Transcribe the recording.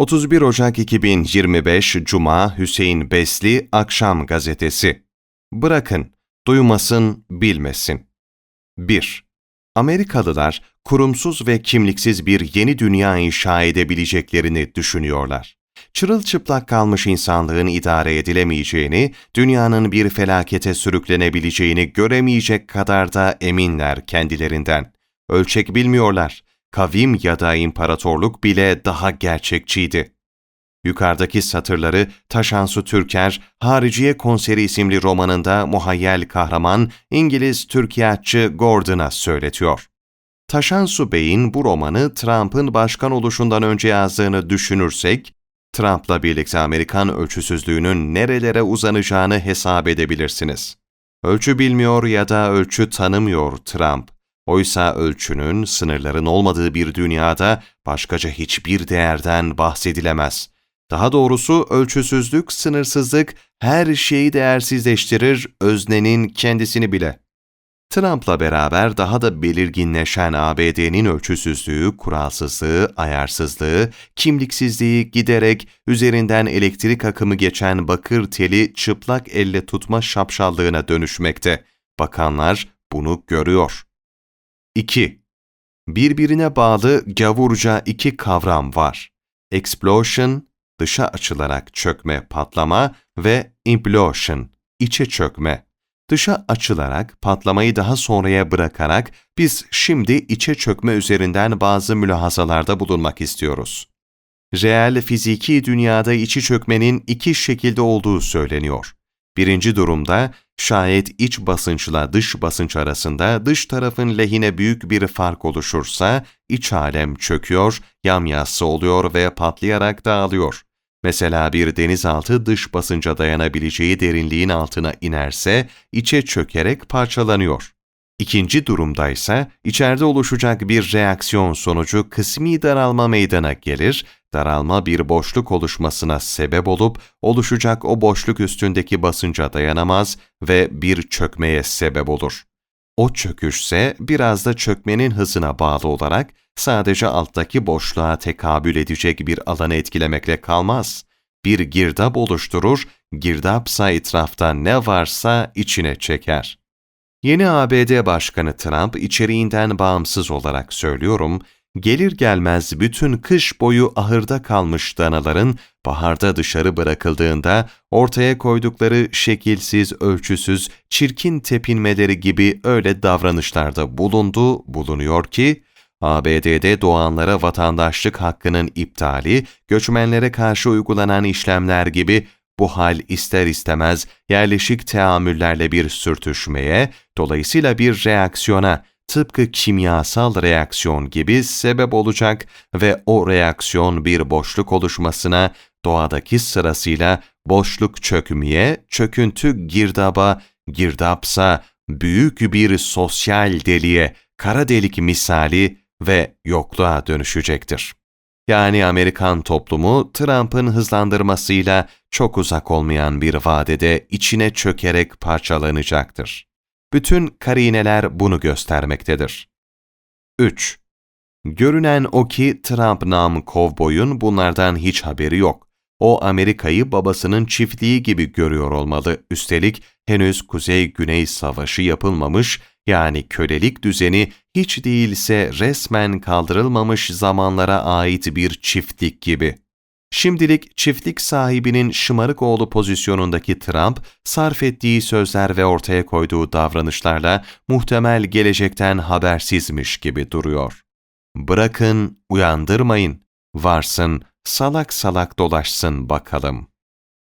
31 Ocak 2025 Cuma Hüseyin Besli Akşam Gazetesi Bırakın, duymasın, bilmesin. 1. Amerikalılar kurumsuz ve kimliksiz bir yeni dünya inşa edebileceklerini düşünüyorlar. Çırılçıplak kalmış insanlığın idare edilemeyeceğini, dünyanın bir felakete sürüklenebileceğini göremeyecek kadar da eminler kendilerinden. Ölçek bilmiyorlar. Kavim ya da imparatorluk bile daha gerçekçiydi. Yukarıdaki satırları Taşansu Türker, Hariciye Konseri isimli romanında muhayyel kahraman İngiliz Türkiyatçı Gordon'a söyletiyor. Taşansu Bey'in bu romanı Trump'ın başkan oluşundan önce yazdığını düşünürsek, Trump'la birlikte Amerikan ölçüsüzlüğünün nerelere uzanacağını hesap edebilirsiniz. Ölçü bilmiyor ya da ölçü tanımıyor Trump. Oysa ölçünün, sınırların olmadığı bir dünyada başkaca hiçbir değerden bahsedilemez. Daha doğrusu ölçüsüzlük, sınırsızlık her şeyi değersizleştirir, öznenin kendisini bile. Trump'la beraber daha da belirginleşen ABD'nin ölçüsüzlüğü, kuralsızlığı, ayarsızlığı, kimliksizliği giderek üzerinden elektrik akımı geçen bakır teli çıplak elle tutma şapşallığına dönüşmekte. Bakanlar bunu görüyor. 2. Birbirine bağlı gavurca iki kavram var. Explosion, dışa açılarak çökme, patlama ve implosion, içe çökme. Dışa açılarak, patlamayı daha sonraya bırakarak biz şimdi içe çökme üzerinden bazı mülahazalarda bulunmak istiyoruz. Reel fiziki dünyada içi çökmenin iki şekilde olduğu söyleniyor. Birinci durumda şayet iç basınçla dış basınç arasında dış tarafın lehine büyük bir fark oluşursa iç alem çöküyor, yamyassı oluyor ve patlayarak dağılıyor. Mesela bir denizaltı dış basınca dayanabileceği derinliğin altına inerse içe çökerek parçalanıyor. İkinci durumda ise içeride oluşacak bir reaksiyon sonucu kısmi daralma meydana gelir, daralma bir boşluk oluşmasına sebep olup oluşacak o boşluk üstündeki basınca dayanamaz ve bir çökmeye sebep olur. O çöküşse biraz da çökmenin hızına bağlı olarak sadece alttaki boşluğa tekabül edecek bir alanı etkilemekle kalmaz. Bir girdap oluşturur, girdapsa etrafta ne varsa içine çeker. Yeni ABD Başkanı Trump içeriğinden bağımsız olarak söylüyorum, gelir gelmez bütün kış boyu ahırda kalmış danaların baharda dışarı bırakıldığında ortaya koydukları şekilsiz, ölçüsüz, çirkin tepinmeleri gibi öyle davranışlarda bulundu, bulunuyor ki, ABD'de doğanlara vatandaşlık hakkının iptali, göçmenlere karşı uygulanan işlemler gibi bu hal ister istemez yerleşik teamüllerle bir sürtüşmeye, dolayısıyla bir reaksiyona, tıpkı kimyasal reaksiyon gibi sebep olacak ve o reaksiyon bir boşluk oluşmasına, doğadaki sırasıyla boşluk çökmeye, çöküntü girdaba, girdapsa büyük bir sosyal deliğe, kara delik misali ve yokluğa dönüşecektir. Yani Amerikan toplumu Trump'ın hızlandırmasıyla çok uzak olmayan bir vadede içine çökerek parçalanacaktır. Bütün karineler bunu göstermektedir. 3. Görünen o ki Trump nam kovboyun bunlardan hiç haberi yok. O Amerika'yı babasının çiftliği gibi görüyor olmalı. Üstelik henüz Kuzey-Güney Savaşı yapılmamış, yani kölelik düzeni hiç değilse resmen kaldırılmamış zamanlara ait bir çiftlik gibi. Şimdilik çiftlik sahibinin şımarık oğlu pozisyonundaki Trump, sarf ettiği sözler ve ortaya koyduğu davranışlarla muhtemel gelecekten habersizmiş gibi duruyor. Bırakın, uyandırmayın, varsın, salak salak dolaşsın bakalım.